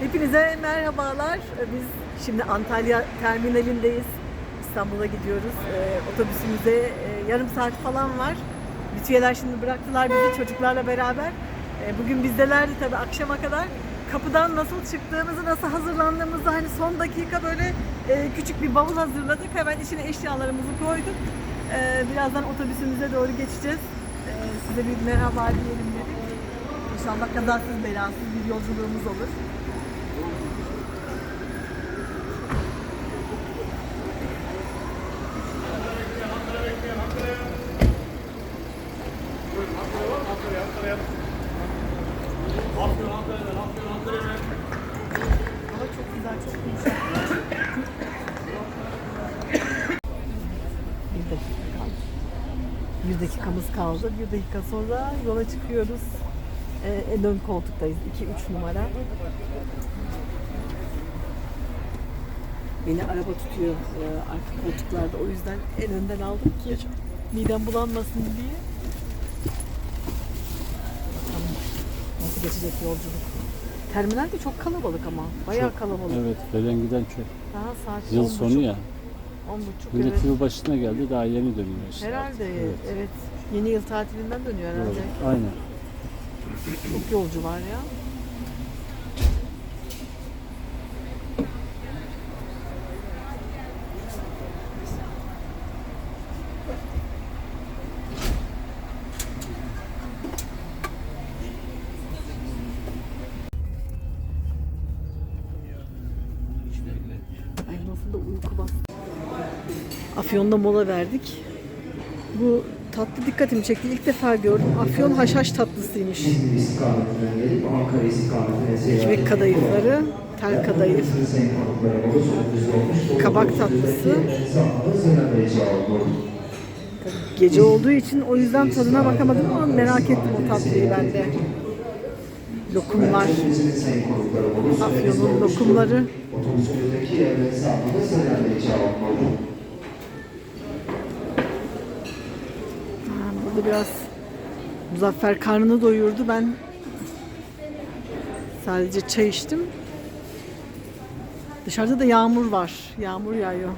Hepinize merhabalar. Biz şimdi Antalya terminalindeyiz. İstanbul'a gidiyoruz. Ee, otobüsümüze e, yarım saat falan var. Bütüyeler şimdi bıraktılar bizi çocuklarla beraber. Ee, bugün bizdelerdi tabii akşama kadar. Kapıdan nasıl çıktığımızı, nasıl hazırlandığımızı hani son dakika böyle e, küçük bir bavul hazırladık. Hemen içine eşyalarımızı koyduk. Ee, birazdan otobüsümüze doğru geçeceğiz. Ee, size bir merhaba diyelim dedik. İnşallah kazasız belasız bir yolculuğumuz olur. Bir dakikamız kaldı. Bir dakika sonra yola çıkıyoruz. Ee, en ön koltuktayız. 2-3 numara. Beni araba tutuyor e, arka koltuklarda. O yüzden en önden aldım ki midem bulanmasın diye. Bakalım nasıl geçecek yolculuk. Terminal de çok kalabalık ama. Bayağı kalabalık. Evet, gelen giden çok. Daha saat Yıl 10.30, sonu ya. 10.30 Millet evet. yıl başına geldi, daha yeni dönüyor işte. Herhalde artık. evet. Evet. Yeni yıl tatilinden dönüyor herhalde. Doğru. Aynen. Çok yolcu var ya. Afyon'da mola verdik. Bu tatlı dikkatimi çekti. İlk defa gördüm. Afyon haşhaş tatlısıymış. Ekmek kadayıfları, tel kadayıf, kabak tatlısı. Gece olduğu için o yüzden tadına bakamadım ama merak ettim o tatlıyı ben de. Lokumlar, Afyon'un lokumları. Biraz Muzaffer karnını doyurdu. Ben sadece çay içtim. Dışarıda da yağmur var. Yağmur yağıyor.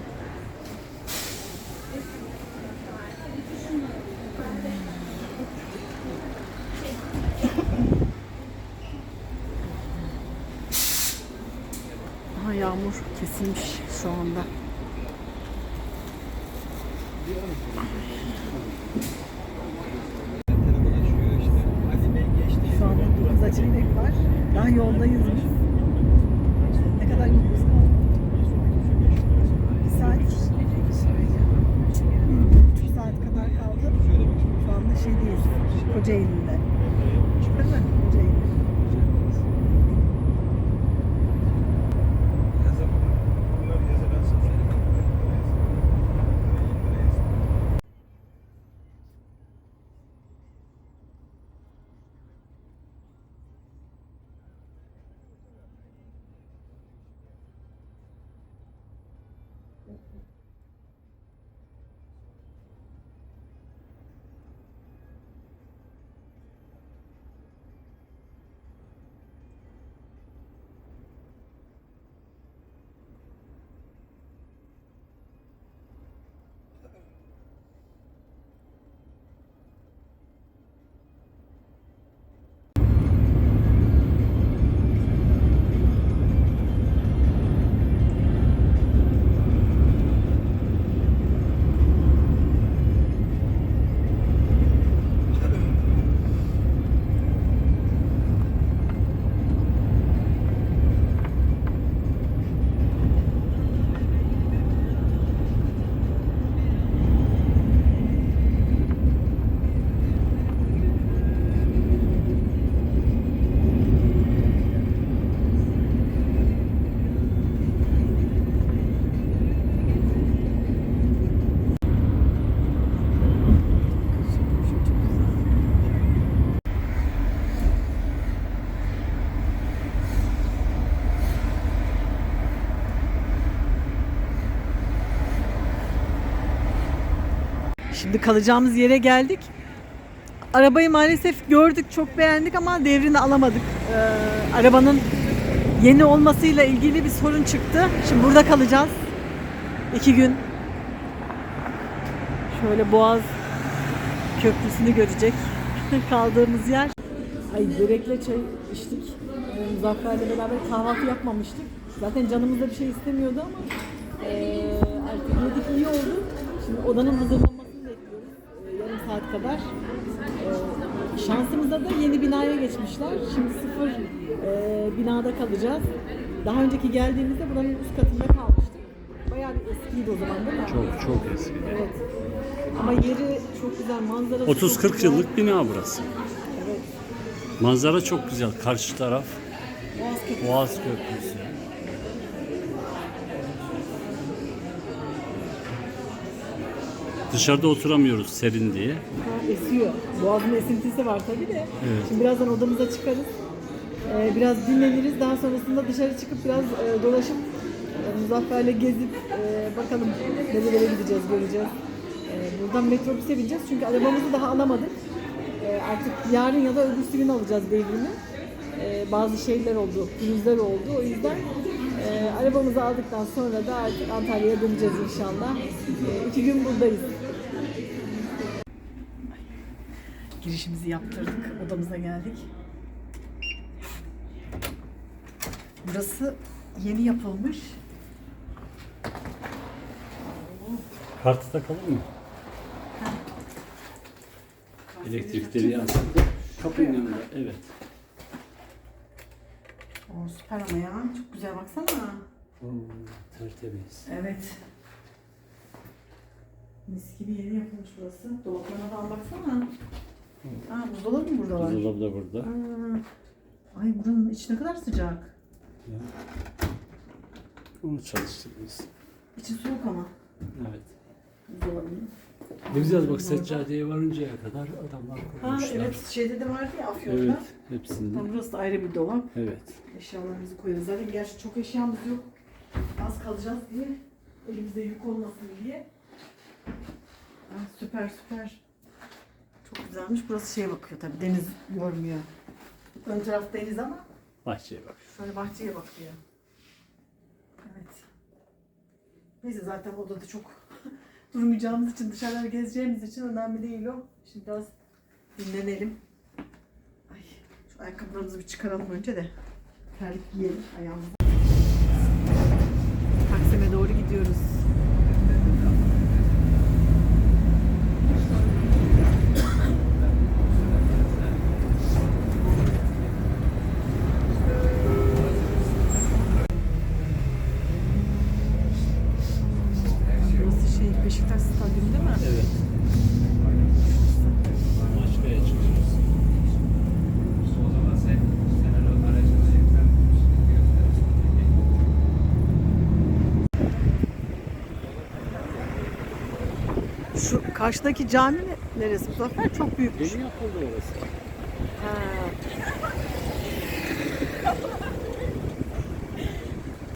Aha yağmur kesilmiş şu anda. Şu yoldayız biz. Ne kadar yolumuz? Bir saat. Bir saat kadar kaldı. Şu anda şeydeyiz. Kocaeli'nde. Şimdi kalacağımız yere geldik. Arabayı maalesef gördük, çok beğendik ama devrini alamadık. Ee, arabanın yeni olmasıyla ilgili bir sorun çıktı. Şimdi burada kalacağız. İki gün. Şöyle Boğaz Köprüsü'nü görecek kaldığımız yer. Ay börekle çay içtik. Ee, Muzaffer'le beraber kahvaltı yapmamıştık. Zaten canımız da bir şey istemiyordu ama ee, artık yedik iyi oldu. Şimdi odanın yarım saat kadar. Ee, şansımıza da yeni binaya geçmişler. Şimdi sıfır ee, binada kalacağız. Daha önceki geldiğimizde buranın üst katında kalmıştık. Bayağı bir eskiydi o zaman değil mi? Çok çok eski. Evet. Ama yeri çok güzel, manzarası çok 30-40 güzel. yıllık bina burası. Evet. Manzara çok güzel. Karşı taraf Boğaz Köprüsü. Boğaz Köprüsü. Dışarıda oturamıyoruz serin diye. Ha, esiyor. Boğazın esintisi var tabii de. Evet. Şimdi birazdan odamıza çıkarız. Ee, biraz dinleniriz. Daha sonrasında dışarı çıkıp biraz e, dolaşıp e, Muzaffer'le gezip e, bakalım nerelere gideceğiz, göreceğiz. E, buradan metrobüse bineceğiz çünkü arabamızı daha alamadık. E, artık yarın ya da öbürsü gün alacağız devrini. E, bazı şeyler oldu, pürüzler oldu. O yüzden e, arabamızı aldıktan sonra da artık Antalya'ya döneceğiz inşallah. E, iki gün buradayız. Girişimizi yaptırdık. Odamıza geldik. Burası yeni yapılmış. Kartı takalım mı? Elektrikleri yansıdı. Kapının yanında. Evet. O süper ama ya. Çok güzel baksana. Oo, tertemiz. Evet. Mis gibi yeni yapılmış burası. Dolaplarına falan baksana. Aa, buzdolabı mı burada var? Buzdolabı da burada. Aa, Ay buranın içi ne kadar sıcak. Ya. Onu çalıştırırız. İçi soğuk ama Evet. buzdolabının. Ne güzel bak seccadeye varıncaya kadar adamlar Ha kurmuşlar. evet şeyde de vardı ya Afyon'da. Evet, hepsinde. Ha, burası da ayrı bir dolap. Evet. Eşyalarımızı koyarız. Zaten gerçi çok eşyamız yok. Az kalacağız diye. Elimizde yük olmasın diye. Ah, süper süper. Çok güzelmiş. Burası şeye bakıyor tabii. Deniz görmüyor. Ön taraf deniz ama Bahçeye bak. şöyle bahçeye bakıyor. Evet. Neyse zaten odada çok durmayacağımız için dışarıda gezeceğimiz için önemli değil o. Şimdi biraz dinlenelim. Ay, şu ayakkabılarımızı bir çıkaralım önce de. Terlik giyelim ayağımıza. Taksim'e doğru gidiyoruz. Beşiktaş Stadyumu değil mi? Evet. Çıkıyoruz. Şu karşıdaki cami ne- neresi bu sefer? Çok büyükmüş. Yeni yapıldı orası. Ha.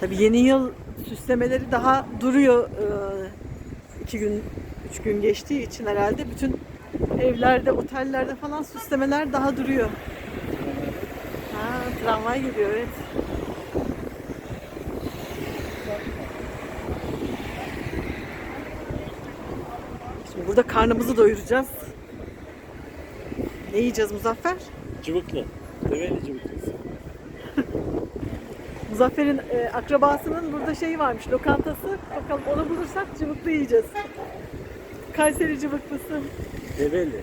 Tabii yeni yıl süslemeleri daha duruyor. İki gün, üç gün geçtiği için herhalde bütün evlerde, otellerde falan süslemeler daha duruyor. Ha, tramvay geliyor evet. Şimdi burada karnımızı doyuracağız. Ne yiyeceğiz Muzaffer? Cıvıklı. Develi cıvıklısı. Muzaffer'in e, akrabasının burada şeyi varmış, lokantası. Bakalım onu bulursak cıvıklı yiyeceğiz. Kayseri cıvıklısı. Develi.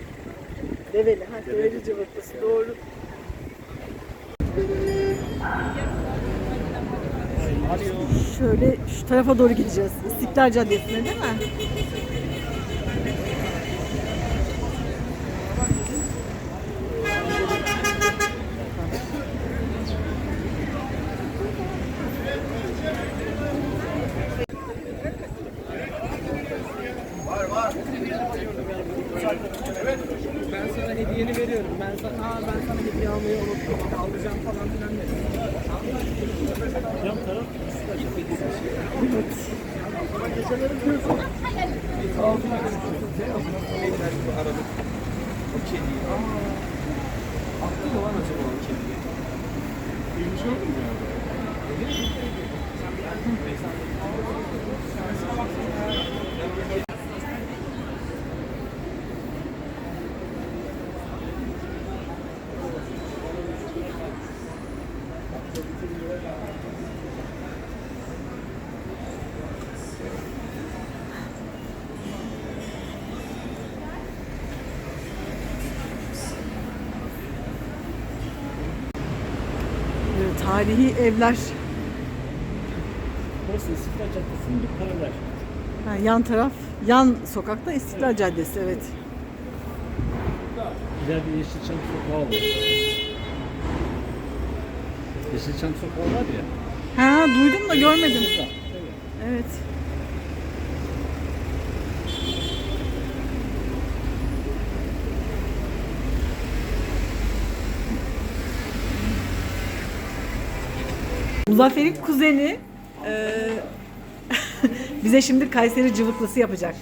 Develi, ha, develi cıvıklısı doğru. Şöyle şu tarafa doğru gideceğiz. İstiklal Caddesi'ne değil mi? O kedi. Aa. Aklı mı lan acaba o kedi? Bilmiş oldun mu ya? Öyle mi? Sen bir erken mi? Tarihi evler. Burası İstiklal Caddesi'nin bir paralel. Ha, yan taraf, yan sokakta İstiklal Caddesi evet. İleride Yeşilçam Sokağı var. Yeşilçam Sokağı var ya. Ha duydum da görmedim. Evet. Muzaffer'in kuzeni eee, bize şimdi Kayseri cıvıklısı yapacak.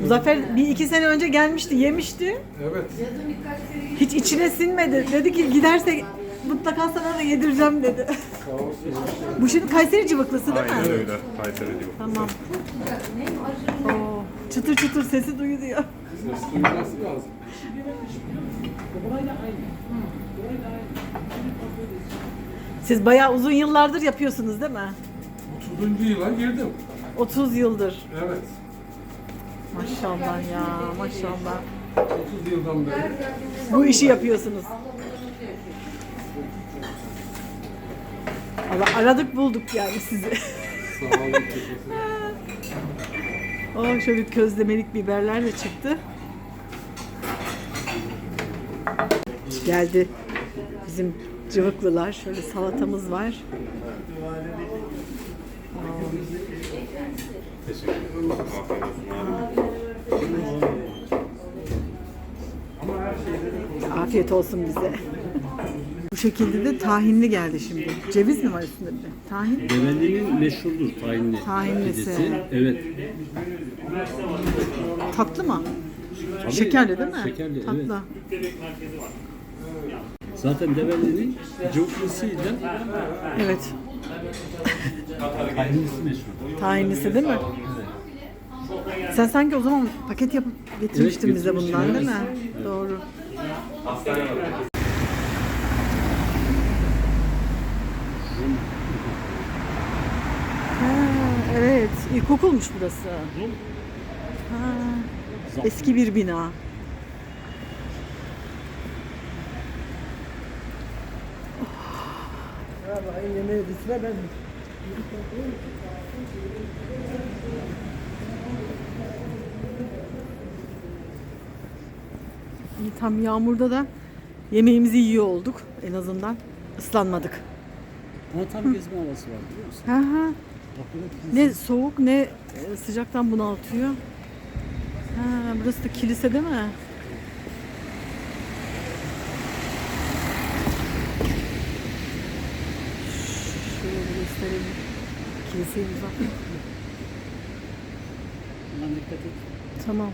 Muzaffer bir iki sene önce gelmişti, yemişti. Evet. Hiç içine sinmedi. Dedi ki giderse mutlaka sana da yedireceğim dedi. Bu şimdi Kayseri cıvıklısı değil mi? Aynen öyle. Kayseri gibi. Tamam. Oo, çıtır çıtır sesi duyuluyor. Ses duyulması lazım. Siz bayağı uzun yıllardır yapıyorsunuz değil mi? 30. yıla girdim. 30 yıldır. Evet. Maşallah ya maşallah. 30 yıldan beri. Bu işi yapıyorsunuz. Allah aradık bulduk yani sizi. Sağ olun. teşekkür ederim. Oh şöyle közlemelik biberler de çıktı. Geldi bizim cıvıklılar. Şöyle salatamız var. Teşekkür ederim. Afiyet olsun. Bize. Bu şekilde de tahinli geldi şimdi. Ceviz mi var üstünde bir de? Tahin. Develi'nin meşhurdur tahinli. Tahinlisi. pidesi. Evet. Tatlı mı? Tabii, Şekerli değil mi? Şekerli, Tatlı. Zaten Develi'nin cıvıklısıyla Evet. tahinlisi meşhur. Tahinlisi değil mi? Sen sanki o zaman paket yapıp getirmiştin Evet, bize bundan değil mi? getirmiştim, Doğru. Ha, evet. İlkokulmuş burası. Ha, eski bir bina. İyi, Tam yağmurda da yemeğimizi yiyor olduk en azından. Islanmadık. Ama tam gezme havası var biliyor musun? Ha ha. Bak burada Ne soğuk ne e, sıcaktan bunaltıyor. Ha, burası da kilise değil mi? Şöyle gösterelim. Kiliseyi uzak. Dikkat et. Tamam.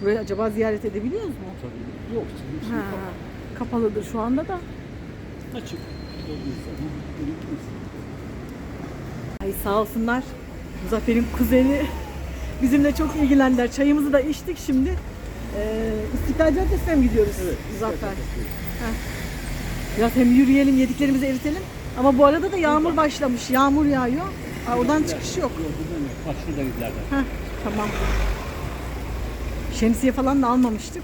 Burayı acaba ziyaret edebiliyoruz mu? Tabii. Yok canım. Ha, kapalıdır şu anda da. Açık. Gördüğünüz zaman görüyorsunuz. Ay sağ olsunlar. Muzaffer'in kuzeni bizimle çok ilgilendiler. Çayımızı da içtik şimdi. Ee, İstiklal Caddesi'ne mi gidiyoruz Evet. Muzaffer? Heh. Biraz hem yürüyelim, yediklerimizi eritelim. Ama bu arada da yağmur başlamış. Yağmur yağıyor. Aa, oradan çıkış yok. Yok buradan yok. Bak şurada. Heh, tamam. Şemsiye falan da almamıştık.